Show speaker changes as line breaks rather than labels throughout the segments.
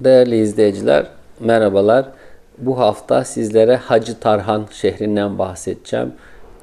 Değerli izleyiciler, merhabalar. Bu hafta sizlere Hacı Tarhan şehrinden bahsedeceğim.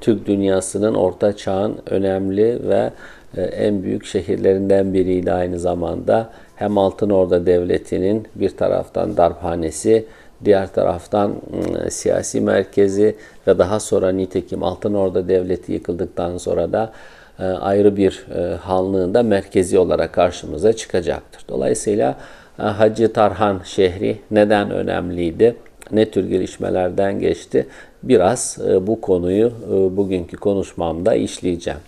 Türk dünyasının orta çağın önemli ve e, en büyük şehirlerinden biriydi aynı zamanda. Hem Altınorda Devleti'nin bir taraftan darphanesi, diğer taraftan ıı, siyasi merkezi ve daha sonra nitekim Altınorda Devleti yıkıldıktan sonra da e, ayrı bir e, hanlığında merkezi olarak karşımıza çıkacaktır. Dolayısıyla Hacı Tarhan şehri neden önemliydi? Ne tür gelişmelerden geçti? Biraz bu konuyu bugünkü konuşmamda işleyeceğim.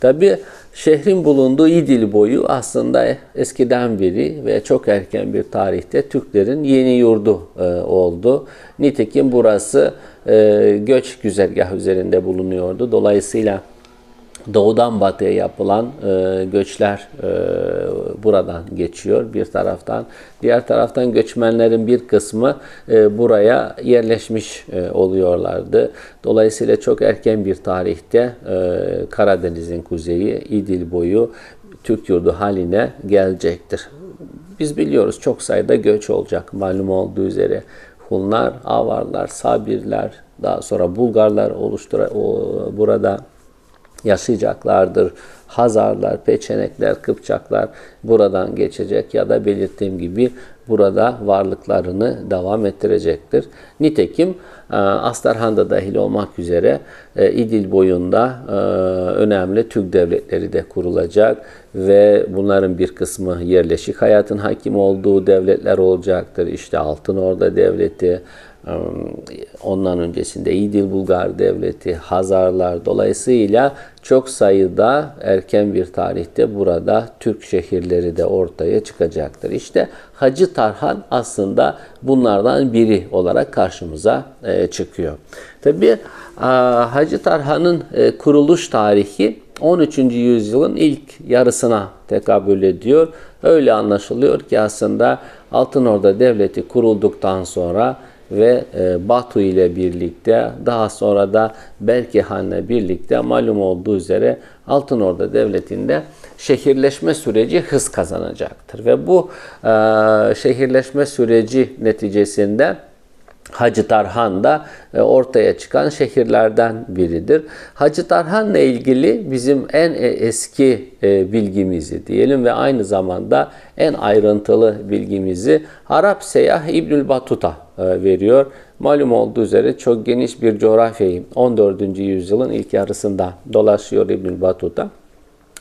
Tabi şehrin bulunduğu İdil boyu aslında eskiden beri ve çok erken bir tarihte Türklerin yeni yurdu oldu. Nitekim burası göç güzergah üzerinde bulunuyordu. Dolayısıyla doğudan batıya yapılan e, göçler e, buradan geçiyor bir taraftan. Diğer taraftan göçmenlerin bir kısmı e, buraya yerleşmiş e, oluyorlardı. Dolayısıyla çok erken bir tarihte e, Karadeniz'in kuzeyi, İdil boyu Türk yurdu haline gelecektir. Biz biliyoruz çok sayıda göç olacak malum olduğu üzere. Hunlar, Avarlar, Sabirler, daha sonra Bulgarlar oluştura burada yaşayacaklardır. Hazarlar, Peçenekler, Kıpçaklar buradan geçecek ya da belirttiğim gibi burada varlıklarını devam ettirecektir. Nitekim e, Astarhan da dahil olmak üzere e, İdil boyunda e, önemli Türk devletleri de kurulacak ve bunların bir kısmı yerleşik hayatın hakim olduğu devletler olacaktır. İşte Altınorda Devleti, Ondan öncesinde İdil Bulgar Devleti, Hazarlar dolayısıyla çok sayıda erken bir tarihte burada Türk şehirleri de ortaya çıkacaktır. İşte Hacı Tarhan aslında bunlardan biri olarak karşımıza e, çıkıyor. Tabi Hacı Tarhan'ın e, kuruluş tarihi 13. yüzyılın ilk yarısına tekabül ediyor. Öyle anlaşılıyor ki aslında Altınorda Devleti kurulduktan sonra ve e, Batu ile birlikte daha sonra da Berkehan'la birlikte malum olduğu üzere Altınorda Devleti'nde şehirleşme süreci hız kazanacaktır. Ve bu e, şehirleşme süreci neticesinde Hacı Tarhan da e, ortaya çıkan şehirlerden biridir. Hacı Tarhan'la ilgili bizim en e, eski e, bilgimizi diyelim ve aynı zamanda en ayrıntılı bilgimizi Arap seyyah İbnül Batuta veriyor. Malum olduğu üzere çok geniş bir coğrafyayı 14. yüzyılın ilk yarısında dolaşıyor İbnül Batuta.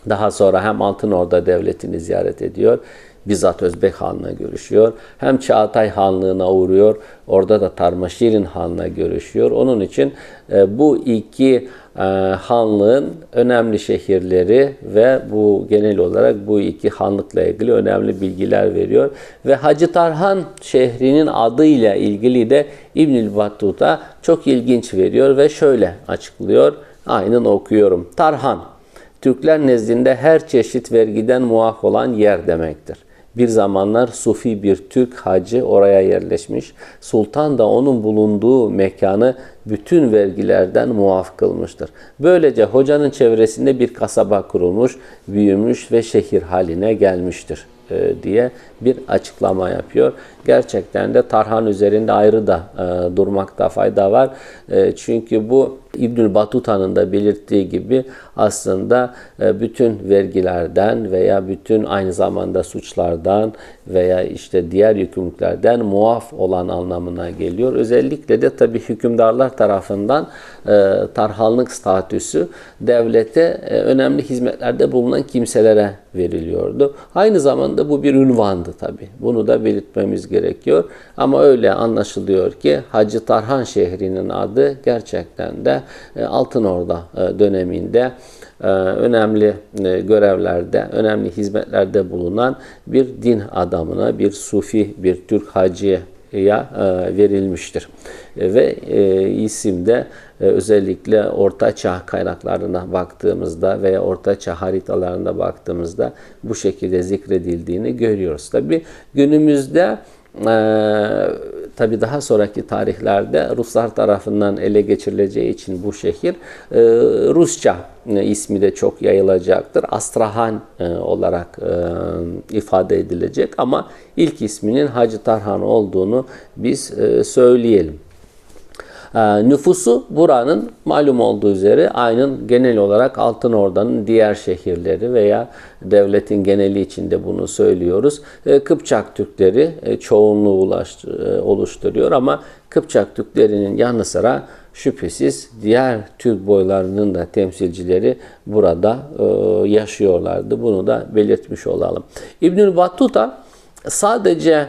Daha sonra hem Altınorda Devleti'ni ziyaret ediyor bizzat Özbek Han'la görüşüyor. Hem Çağatay Hanlığı'na uğruyor. Orada da Tarmaşirin Han'la görüşüyor. Onun için e, bu iki e, hanlığın önemli şehirleri ve bu genel olarak bu iki hanlıkla ilgili önemli bilgiler veriyor. Ve Hacı Tarhan şehrinin adıyla ilgili de İbnül Battuta çok ilginç veriyor ve şöyle açıklıyor. Aynen okuyorum. Tarhan, Türkler nezdinde her çeşit vergiden muaf olan yer demektir. Bir zamanlar Sufi bir Türk hacı oraya yerleşmiş. Sultan da onun bulunduğu mekanı bütün vergilerden muaf kılmıştır. Böylece hocanın çevresinde bir kasaba kurulmuş, büyümüş ve şehir haline gelmiştir e, diye bir açıklama yapıyor. Gerçekten de Tarhan üzerinde ayrı da e, durmakta fayda var. E, çünkü bu İbnül Batuta'nın da belirttiği gibi aslında e, bütün vergilerden veya bütün aynı zamanda suçlardan veya işte diğer yükümlülüklerden muaf olan anlamına geliyor. Özellikle de tabi hükümdarlar tarafından e, tarhanlık statüsü devlete e, önemli hizmetlerde bulunan kimselere veriliyordu. Aynı zamanda bu bir ünvandı tabi. Bunu da belirtmemiz gerekiyor. Ama öyle anlaşılıyor ki Hacı Tarhan şehrinin adı gerçekten de e, Altınorda e, döneminde e, önemli görevlerde, önemli hizmetlerde bulunan bir din adamına, bir sufi, bir Türk hacıya verilmiştir. Ve isim de özellikle Orta Çağ kaynaklarına baktığımızda veya Orta Çağ haritalarına baktığımızda bu şekilde zikredildiğini görüyoruz. Tabi günümüzde tabi daha sonraki tarihlerde Ruslar tarafından ele geçirileceği için bu şehir e, Rusça e, ismi de çok yayılacaktır. Astrahan e, olarak e, ifade edilecek ama ilk isminin Hacı Tarhan olduğunu biz e, söyleyelim. Ee, nüfusu buranın malum olduğu üzere aynen genel olarak Altın Orda'nın diğer şehirleri veya devletin geneli içinde bunu söylüyoruz. Ee, Kıpçak Türkleri e, çoğunluğu e, oluşturuyor ama Kıpçak Türklerinin yanı sıra şüphesiz diğer Türk boylarının da temsilcileri burada e, yaşıyorlardı. Bunu da belirtmiş olalım. İbnül Battuta sadece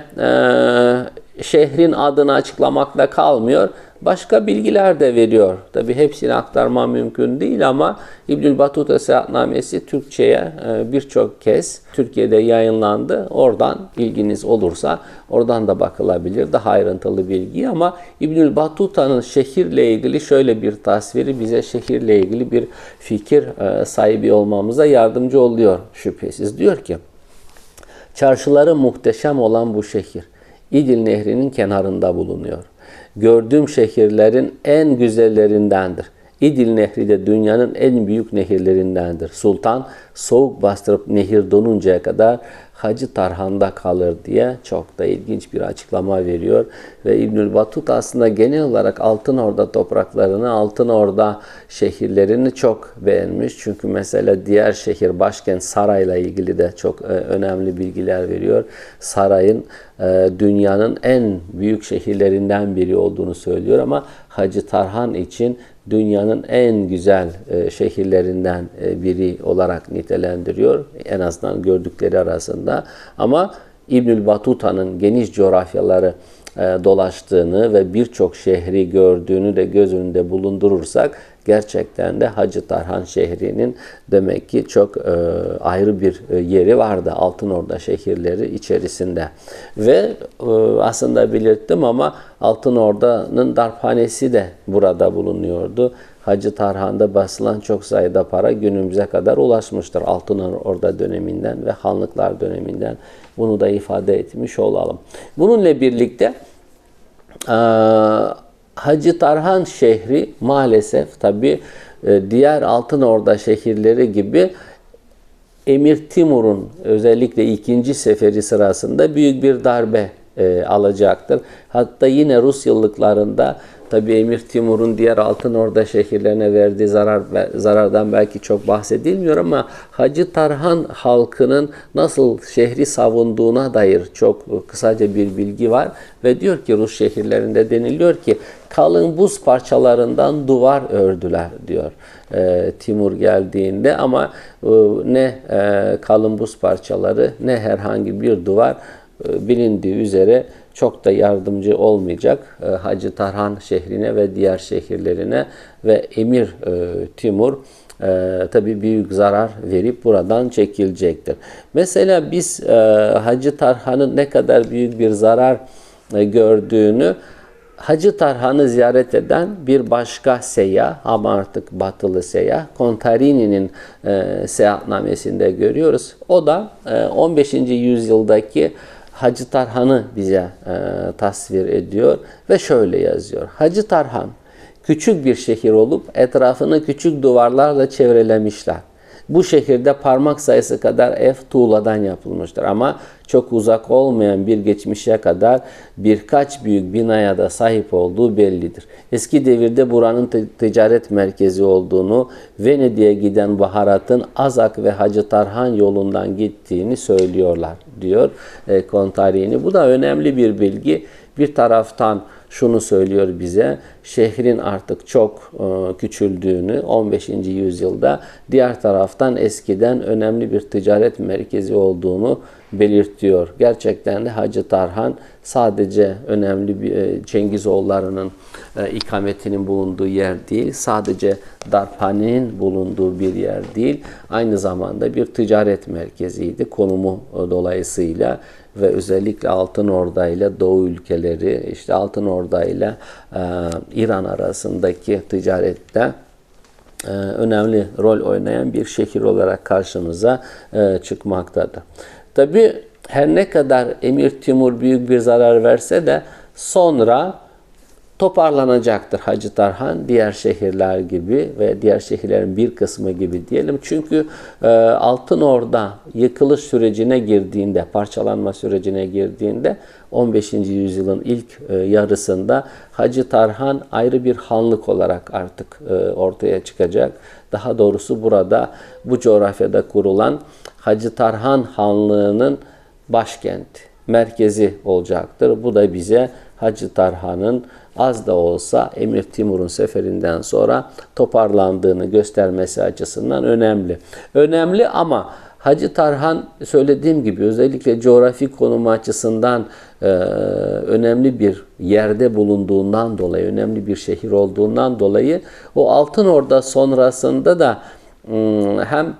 şehrin adını açıklamakla kalmıyor başka bilgiler de veriyor. Tabi hepsini aktarma mümkün değil ama İbnül Batuta Seyahatnamesi Türkçe'ye e, birçok kez Türkiye'de yayınlandı. Oradan ilginiz olursa oradan da bakılabilir. Daha ayrıntılı bilgi ama İbnül Batuta'nın şehirle ilgili şöyle bir tasviri bize şehirle ilgili bir fikir e, sahibi olmamıza yardımcı oluyor şüphesiz. Diyor ki çarşıları muhteşem olan bu şehir İdil Nehri'nin kenarında bulunuyor gördüğüm şehirlerin en güzellerindendir. İdil Nehri de dünyanın en büyük nehirlerindendir. Sultan soğuk bastırıp nehir donuncaya kadar Hacı Tarhan'da kalır diye çok da ilginç bir açıklama veriyor. Ve İbnül Batut aslında genel olarak Altın Orda topraklarını, Altın Orda şehirlerini çok beğenmiş. Çünkü mesela diğer şehir başkent Saray'la ilgili de çok e, önemli bilgiler veriyor. Saray'ın e, dünyanın en büyük şehirlerinden biri olduğunu söylüyor ama Hacı Tarhan için dünyanın en güzel e, şehirlerinden biri olarak nitelendiriyor. En azından gördükleri arasında. Ama İbnül Batuta'nın geniş coğrafyaları e, dolaştığını ve birçok şehri gördüğünü de göz önünde bulundurursak gerçekten de Hacı Tarhan şehrinin demek ki çok e, ayrı bir e, yeri vardı Altın Orda şehirleri içerisinde. Ve aslında belirttim ama Altın Orda'nın darphanesi de burada bulunuyordu. Hacı Tarhan'da basılan çok sayıda para günümüze kadar ulaşmıştır. Altın Orda döneminden ve Hanlıklar döneminden bunu da ifade etmiş olalım. Bununla birlikte Hacı Tarhan şehri maalesef tabi diğer Altın Orda şehirleri gibi Emir Timur'un özellikle ikinci seferi sırasında büyük bir darbe e, alacaktır. Hatta yine Rus yıllıklarında Tabi Emir Timur'un diğer Altın Orda şehirlerine verdiği zarar zarardan belki çok bahsedilmiyor ama Hacı Tarhan halkının nasıl şehri savunduğuna dair çok kısaca bir bilgi var ve diyor ki Rus şehirlerinde deniliyor ki kalın buz parçalarından duvar ördüler diyor e, Timur geldiğinde ama e, ne e, kalın buz parçaları ne herhangi bir duvar e, bilindiği üzere çok da yardımcı olmayacak e, Hacı Tarhan şehrine ve diğer şehirlerine ve Emir e, Timur e, tabi büyük zarar verip buradan çekilecektir. Mesela biz e, Hacı Tarhan'ın ne kadar büyük bir zarar e, gördüğünü Hacı Tarhan'ı ziyaret eden bir başka seyyah ama artık batılı seyyah Contarini'nin e, seyahatnamesinde görüyoruz. O da e, 15. yüzyıldaki Hacı Tarhan'ı bize e, tasvir ediyor ve şöyle yazıyor. Hacı Tarhan küçük bir şehir olup etrafını küçük duvarlarla çevrelemişler. Bu şehirde parmak sayısı kadar ev tuğladan yapılmıştır ama çok uzak olmayan bir geçmişe kadar birkaç büyük binaya da sahip olduğu bellidir. Eski devirde buranın ticaret merkezi olduğunu, Venedik'e giden baharatın Azak ve Hacı Tarhan yolundan gittiğini söylüyorlar diyor e, Kontarini. Bu da önemli bir bilgi. Bir taraftan şunu söylüyor bize. Şehrin artık çok e, küçüldüğünü 15. yüzyılda diğer taraftan eskiden önemli bir ticaret merkezi olduğunu belirtiyor. Gerçekten de Hacı Tarhan sadece önemli bir e, Cengizoğullarının e, ikametinin bulunduğu yer değil, sadece darphanenin bulunduğu bir yer değil, aynı zamanda bir ticaret merkeziydi konumu dolayısıyla ve özellikle Altın Orda ile Doğu ülkeleri, işte Altın Orda ile e, İran arasındaki ticarette e, önemli rol oynayan bir şehir olarak karşımıza e, çıkmaktadır. Tabi her ne kadar Emir Timur büyük bir zarar verse de Sonra toparlanacaktır Hacı Tarhan diğer şehirler gibi ve diğer şehirlerin bir kısmı gibi diyelim. Çünkü e, Altın Orda yıkılış sürecine girdiğinde, parçalanma sürecine girdiğinde 15. yüzyılın ilk e, yarısında Hacı Tarhan ayrı bir hanlık olarak artık e, ortaya çıkacak. Daha doğrusu burada bu coğrafyada kurulan Hacı Tarhan Hanlığı'nın başkenti, merkezi olacaktır. Bu da bize Hacı Tarhan'ın az da olsa Emir Timur'un seferinden sonra toparlandığını göstermesi açısından önemli. Önemli ama Hacı Tarhan söylediğim gibi özellikle coğrafi konumu açısından e, önemli bir yerde bulunduğundan dolayı, önemli bir şehir olduğundan dolayı o Altın Orda sonrasında da hem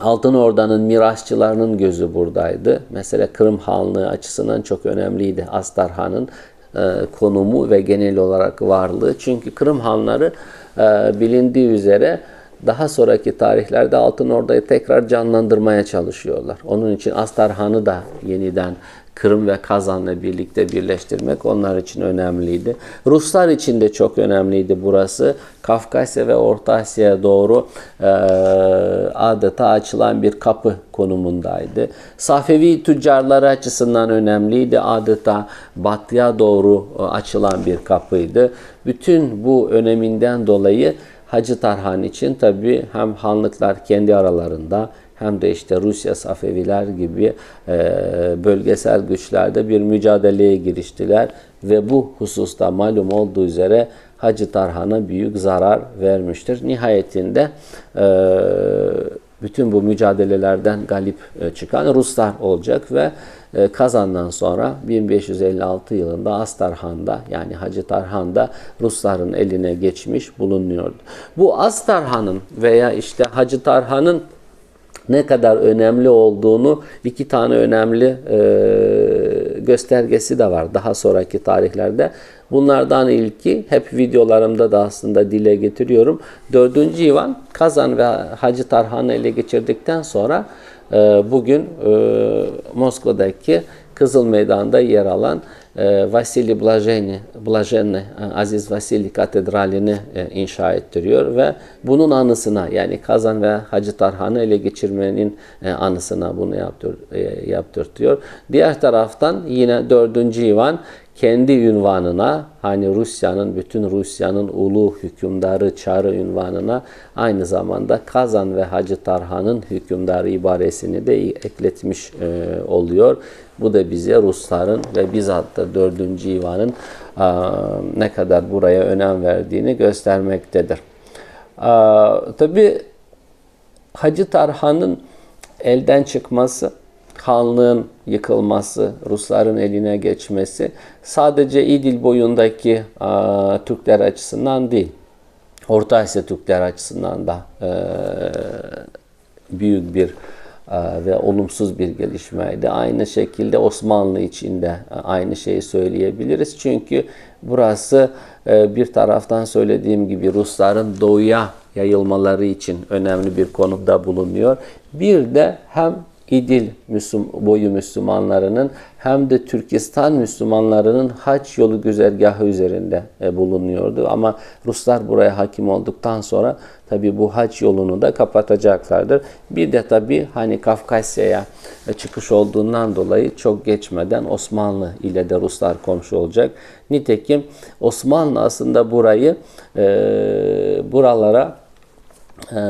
Altın Orda'nın mirasçılarının gözü buradaydı. Mesela Kırım Hanlığı açısından çok önemliydi Astarhan'ın e, konumu ve genel olarak varlığı. Çünkü Kırım Hanları e, bilindiği üzere daha sonraki tarihlerde Altın Orda'yı tekrar canlandırmaya çalışıyorlar. Onun için Astarhan'ı da yeniden Kırım ve Kazan'la birlikte birleştirmek onlar için önemliydi. Ruslar için de çok önemliydi burası. Kafkasya ve Orta Asya'ya doğru e, adeta açılan bir kapı konumundaydı. Safevi tüccarları açısından önemliydi. Adeta batıya doğru e, açılan bir kapıydı. Bütün bu öneminden dolayı Hacı Tarhan için tabi hem hanlıklar kendi aralarında hem de işte Rusya Safeviler gibi e, bölgesel güçlerde bir mücadeleye giriştiler ve bu hususta malum olduğu üzere Hacı Tarhan'a büyük zarar vermiştir. Nihayetinde e, bütün bu mücadelelerden galip e, çıkan Ruslar olacak ve e, Kazan'dan sonra 1556 yılında Astarhan'da yani Hacı Tarhan'da Rusların eline geçmiş bulunuyordu. Bu Astarhan'ın veya işte Hacı Tarhan'ın ne kadar önemli olduğunu iki tane önemli e, göstergesi de var daha sonraki tarihlerde. Bunlardan ilki hep videolarımda da aslında dile getiriyorum. Dördüncü Ivan Kazan ve Hacı Tarhan'ı ele geçirdikten sonra e, bugün e, Moskova'daki Kızıl Meydan'da yer alan e, Vasili Blajeni, Blajeni, Aziz Vasili Katedrali'ni inşa ettiriyor ve bunun anısına yani Kazan ve Hacı Tarhan'ı ele geçirmenin anısına bunu yaptır, yaptırtıyor. Diğer taraftan yine 4. Ivan kendi ünvanına hani Rusya'nın bütün Rusya'nın ulu hükümdarı çarı ünvanına aynı zamanda Kazan ve Hacı Tarhan'ın hükümdarı ibaresini de ekletmiş e, oluyor. Bu da bize Rusların ve bizzat da 4. İvan'ın ne kadar buraya önem verdiğini göstermektedir. Tabi Hacı Tarhan'ın elden çıkması Hanlığın yıkılması, Rusların eline geçmesi sadece İdil boyundaki a, Türkler açısından değil, Orta Asya Türkler açısından da e, büyük bir e, ve olumsuz bir gelişmeydi. Aynı şekilde Osmanlı için de aynı şeyi söyleyebiliriz. Çünkü burası e, bir taraftan söylediğim gibi Rusların doğuya yayılmaları için önemli bir konumda bulunuyor. Bir de hem İdil Müslüm, boyu Müslümanlarının hem de Türkistan Müslümanlarının haç yolu güzergahı üzerinde e, bulunuyordu. Ama Ruslar buraya hakim olduktan sonra tabi bu haç yolunu da kapatacaklardır. Bir de tabi hani Kafkasya'ya e, çıkış olduğundan dolayı çok geçmeden Osmanlı ile de Ruslar komşu olacak. Nitekim Osmanlı aslında burayı e, buralara e,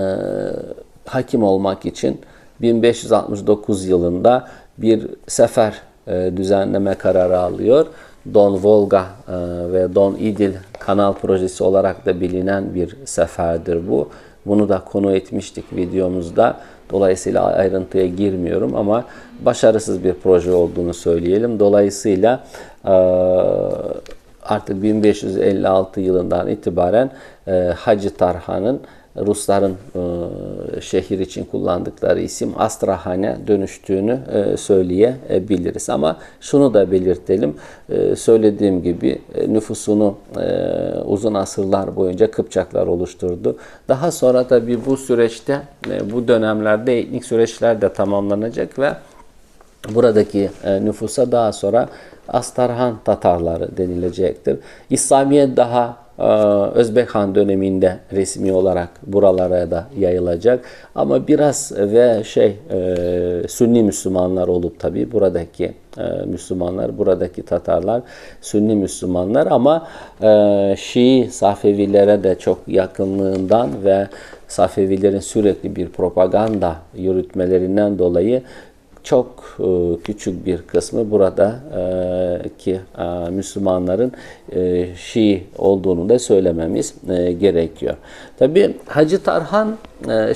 hakim olmak için 1569 yılında bir sefer e, düzenleme kararı alıyor. Don Volga e, ve Don İdil kanal projesi olarak da bilinen bir seferdir bu. Bunu da konu etmiştik videomuzda. Dolayısıyla ayrıntıya girmiyorum ama başarısız bir proje olduğunu söyleyelim. Dolayısıyla e, artık 1556 yılından itibaren Hacı Tarhan'ın Rusların e, şehir için kullandıkları isim Astrahan'a dönüştüğünü e, söyleyebiliriz. Ama şunu da belirtelim. E, söylediğim gibi e, nüfusunu e, uzun asırlar boyunca Kıpçaklar oluşturdu. Daha sonra tabi bu süreçte, e, bu dönemlerde etnik süreçler de tamamlanacak ve buradaki e, nüfusa daha sonra Astarhan Tatarları denilecektir. İslamiyet daha Özbek Han döneminde resmi olarak buralara da yayılacak. Ama biraz ve şey e, Sünni Müslümanlar olup tabi buradaki e, Müslümanlar, buradaki Tatarlar Sünni Müslümanlar ama e, Şii Safevilere de çok yakınlığından ve Safevilerin sürekli bir propaganda yürütmelerinden dolayı çok e, küçük bir kısmı burada e, e, Müslümanların Şii olduğunu da söylememiz gerekiyor. Tabi Hacı Tarhan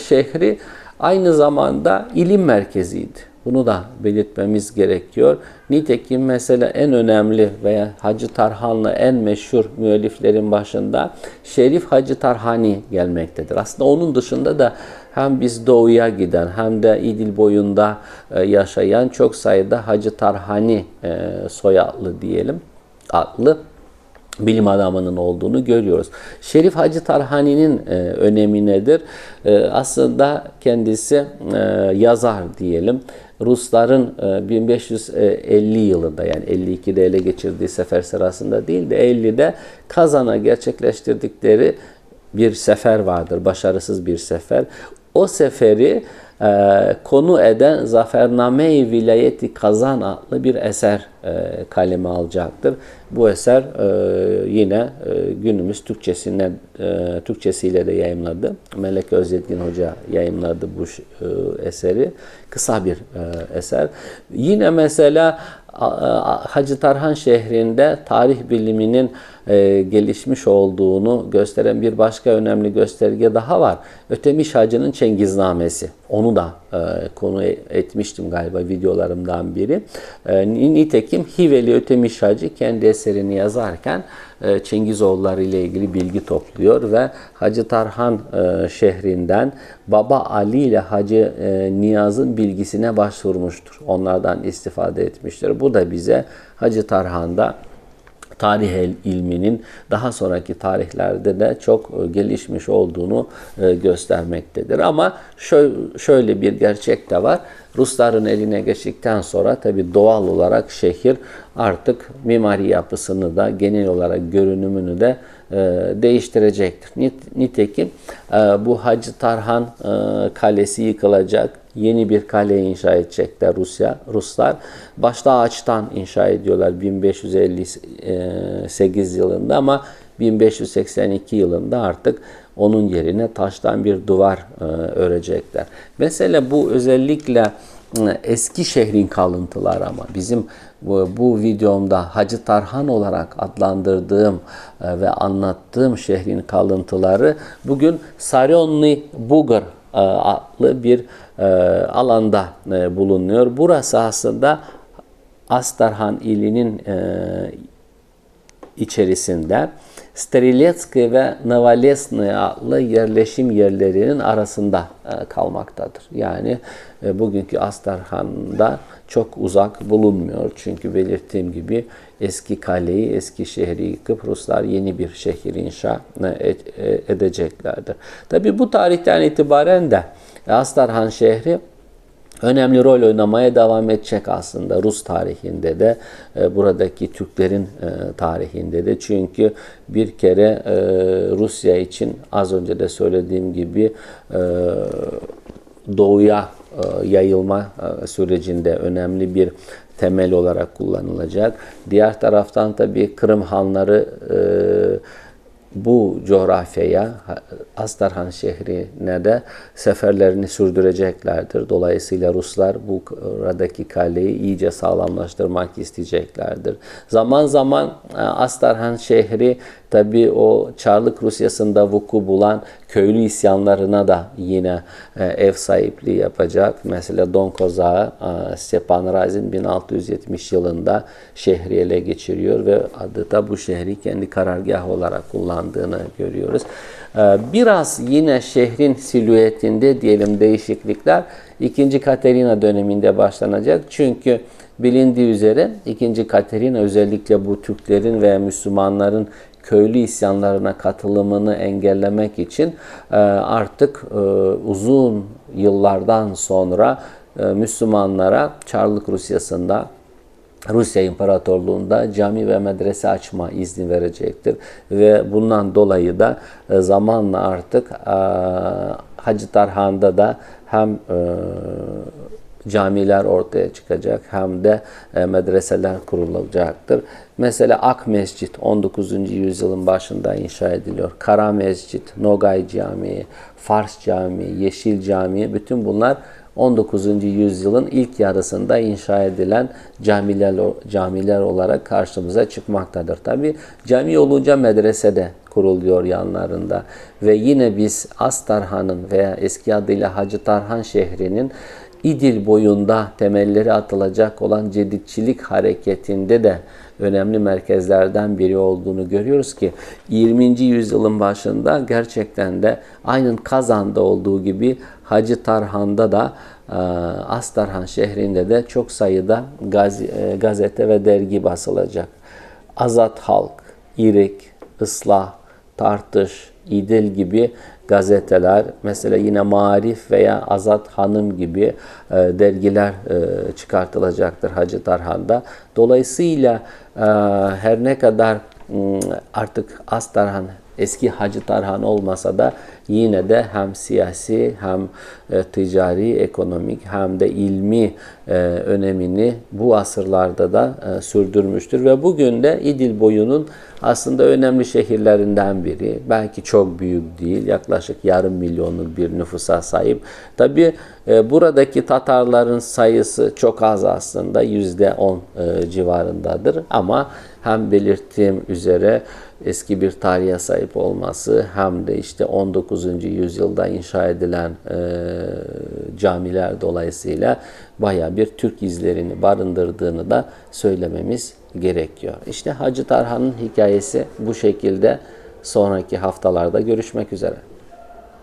şehri aynı zamanda ilim merkeziydi. Bunu da belirtmemiz gerekiyor. Nitekim mesela en önemli veya Hacı Tarhanlı en meşhur müelliflerin başında Şerif Hacı Tarhani gelmektedir. Aslında onun dışında da hem biz doğuya giden hem de İdil boyunda e, yaşayan çok sayıda Hacı Tarhani e, soyadlı diyelim adlı bilim adamının olduğunu görüyoruz. Şerif Hacı Tarhani'nin e, önemi nedir? E, aslında kendisi e, yazar diyelim. Rusların e, 1550 yılında yani 52'de ele geçirdiği sefer sırasında değil de 50'de Kazan'a gerçekleştirdikleri bir sefer vardır. Başarısız bir sefer. O seferi e, konu eden Zafername-i Vilayeti Kazan adlı bir eser e, kaleme alacaktır. Bu eser e, yine e, günümüz Türkçesinden e, Türkçesiyle de yayımladı. Melek Özyetkin Hoca yayımladı bu e, eseri. Kısa bir e, eser. Yine mesela Hacı Tarhan şehrinde tarih biliminin e, gelişmiş olduğunu gösteren bir başka önemli gösterge daha var. Ötemiş Hacı'nın Çengiznamesi. Onu da e, konu etmiştim galiba videolarımdan biri. E, nitekim Hiveli Ötemiş Hacı kendi eserini yazarken e, Çengizoğulları ile ilgili bilgi topluyor ve Hacı Tarhan e, şehrinden Baba Ali ile Hacı e, Niyaz'ın bilgisine başvurmuştur. Onlardan istifade etmiştir. Bu da bize Hacı Tarhan'da tarih ilminin daha sonraki tarihlerde de çok e, gelişmiş olduğunu e, göstermektedir. Ama şöyle bir gerçek de var. Rusların eline geçtikten sonra tabi doğal olarak şehir artık mimari yapısını da genel olarak görünümünü de e, değiştirecektir. Nitekim bu Hacı Tarhan Kalesi yıkılacak yeni bir kale inşa edecekler Rusya. Ruslar başta ağaçtan inşa ediyorlar 1558 yılında ama 1582 yılında artık onun yerine taştan bir duvar e, örecekler. Mesela bu özellikle e, eski şehrin kalıntıları ama bizim bu, bu videomda Hacı Tarhan olarak adlandırdığım e, ve anlattığım şehrin kalıntıları bugün Saryonli Bugar adlı bir e, alanda e, bulunuyor. Burası aslında Astarhan ilinin içerisinde Steriletski ve Novalesny adlı yerleşim yerlerinin arasında kalmaktadır. Yani bugünkü Astarhan'da çok uzak bulunmuyor. Çünkü belirttiğim gibi eski kaleyi, eski şehri yıkıp Ruslar yeni bir şehir inşa edeceklerdir. Tabi bu tarihten itibaren de Astarhan şehri önemli rol oynamaya devam edecek aslında Rus tarihinde de e, buradaki Türklerin e, tarihinde de çünkü bir kere e, Rusya için az önce de söylediğim gibi doğuya yayılma sürecinde önemli bir temel olarak kullanılacak. Diğer taraftan tabii Kırım hanları bu coğrafyaya Astarhan şehrine de seferlerini sürdüreceklerdir. Dolayısıyla Ruslar bu buradaki kaleyi iyice sağlamlaştırmak isteyeceklerdir. Zaman zaman e, Astarhan şehri tabi o Çarlık Rusyası'nda vuku bulan köylü isyanlarına da yine e, ev sahipliği yapacak. Mesela Don Kozağı e, Stepan Razin 1670 yılında şehri ele geçiriyor ve adı da bu şehri kendi karargahı olarak kullandığını görüyoruz. E, biraz yine şehrin silüetinde diyelim değişiklikler 2. Katerina döneminde başlanacak. Çünkü bilindiği üzere 2. Katerina özellikle bu Türklerin veya Müslümanların köylü isyanlarına katılımını engellemek için e, artık e, uzun yıllardan sonra e, Müslümanlara Çarlık Rusyası'nda Rusya İmparatorluğu'nda cami ve medrese açma izni verecektir. Ve bundan dolayı da zamanla artık Hacı Tarhan'da da hem camiler ortaya çıkacak hem de e, medreseler kurulacaktır. Mesela Ak Mescit 19. yüzyılın başında inşa ediliyor. Kara Mescit, Nogay Camii, Fars Camii, Yeşil Camii bütün bunlar 19. yüzyılın ilk yarısında inşa edilen camiler camiler olarak karşımıza çıkmaktadır. Tabi cami olunca medrese de kuruluyor yanlarında ve yine biz Astarhan'ın veya eski adıyla Hacı Tarhan şehrinin İdil boyunda temelleri atılacak olan cedidçilik hareketinde de önemli merkezlerden biri olduğunu görüyoruz ki 20. yüzyılın başında gerçekten de aynen Kazan'da olduğu gibi Hacı Tarhan'da da e, Astarhan şehrinde de çok sayıda e, gazete ve dergi basılacak. Azat Halk, İrik, Islah, Tartış, İdil gibi gazeteler, mesela yine Marif veya Azat Hanım gibi e, dergiler e, çıkartılacaktır Hacı Tarhan'da. Dolayısıyla e, her ne kadar artık Astarhan eski Hacı Tarhan olmasa da yine de hem siyasi hem e, ticari, ekonomik hem de ilmi e, önemini bu asırlarda da e, sürdürmüştür ve bugün de İdil boyunun aslında önemli şehirlerinden biri. Belki çok büyük değil, yaklaşık yarım milyonluk bir nüfusa sahip. Tabi buradaki Tatarların sayısı çok az aslında, yüzde on civarındadır ama hem belirttiğim üzere eski bir tarihe sahip olması hem de işte 19. yüzyılda inşa edilen e, camiler dolayısıyla baya bir Türk izlerini barındırdığını da söylememiz gerekiyor. İşte Hacı Tarhan'ın hikayesi bu şekilde sonraki haftalarda görüşmek üzere.